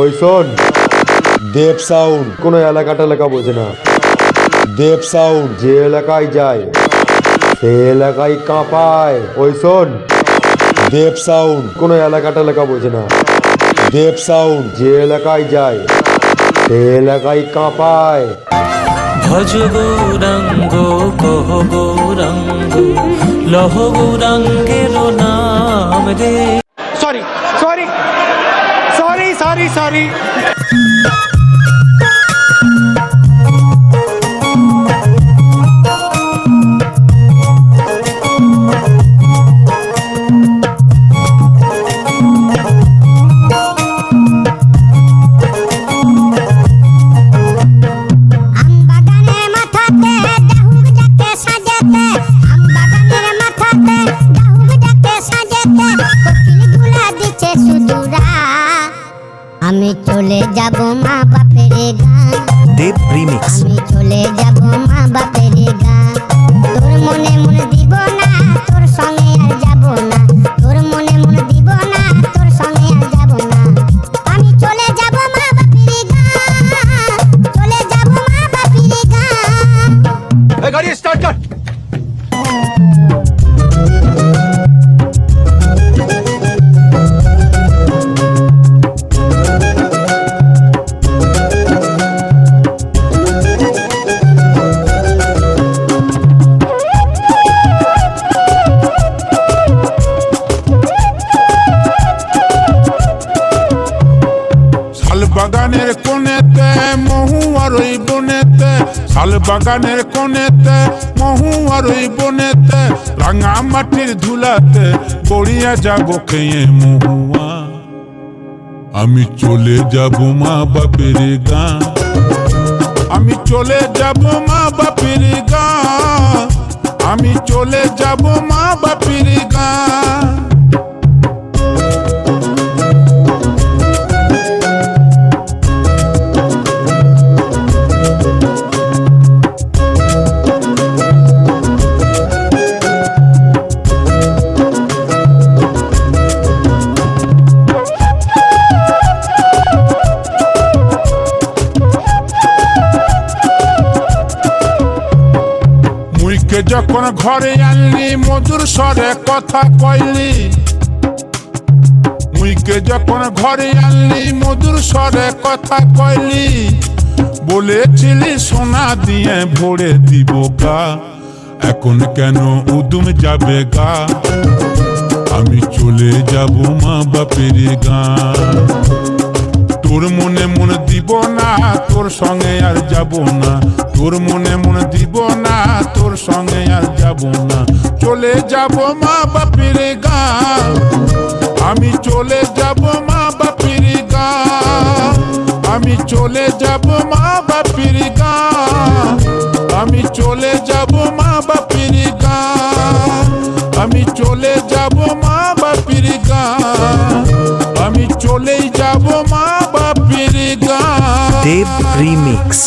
ওই শোন দেব সাউন্ড কোনো এলাকাটা এলাকা বোঝে না। দেব সাউন্ড যে এলাকায় যায় সে এলাকায় কাঁপায়। ওই শোন দেব সাউন্ড কোনো এলাকাটা এলাকা বোঝে না। দেব সাউন্ড যে এলাকায় যায় সে এলাকায় কাঁপায়। ভজ গৌরাঙ্গ কহ গৌরাঙ্গ লহ গৌরাঙ্গের নাম রে sorry, sorry, sorry, sorry. আমি চলে যাব মা বাপের গান। দেব রিমিক্স। আমি চলে যাব মা বাপের বাগানের কোনেতে মহু আর ওই বনেতে, শাল বাগানের কোনেতে মহু আর ওই বনেতে, রাঙা মাটির ধুলাতে গড়িয়া যাব খেয়ে মহুয়া। আমি চলে যাব মা বাপের গান আমি চলে যাব মা বাপের মুইকে যখন ঘরে আনলি, মধুর স্বরে কথা কইলি। মুইকে যখন ঘরে আনলি, মধুর স্বরে কথা কইলি। বলেছিলি, সোনা দিয়ে ভরে দিব গা। এখন কেন উদুম যাবে গা? আমি চলে যাব মা বাপের গা। তোর মনে মনে দিব না, তোর সঙ্গে আর যাব না। তোর মনে মনে দিব না, তোর সঙ্গে আর যাব না। চলে যাব মা বাপের গা আমি চলে যাব মা বাপের গা আমি চলে যাব মা বাপের গা আমি চলে যাব মা বাপের গা আমি চলে যাব মা বাপের গা আমি চলেই যাব মা বাপের গা দেব রিমিক্স।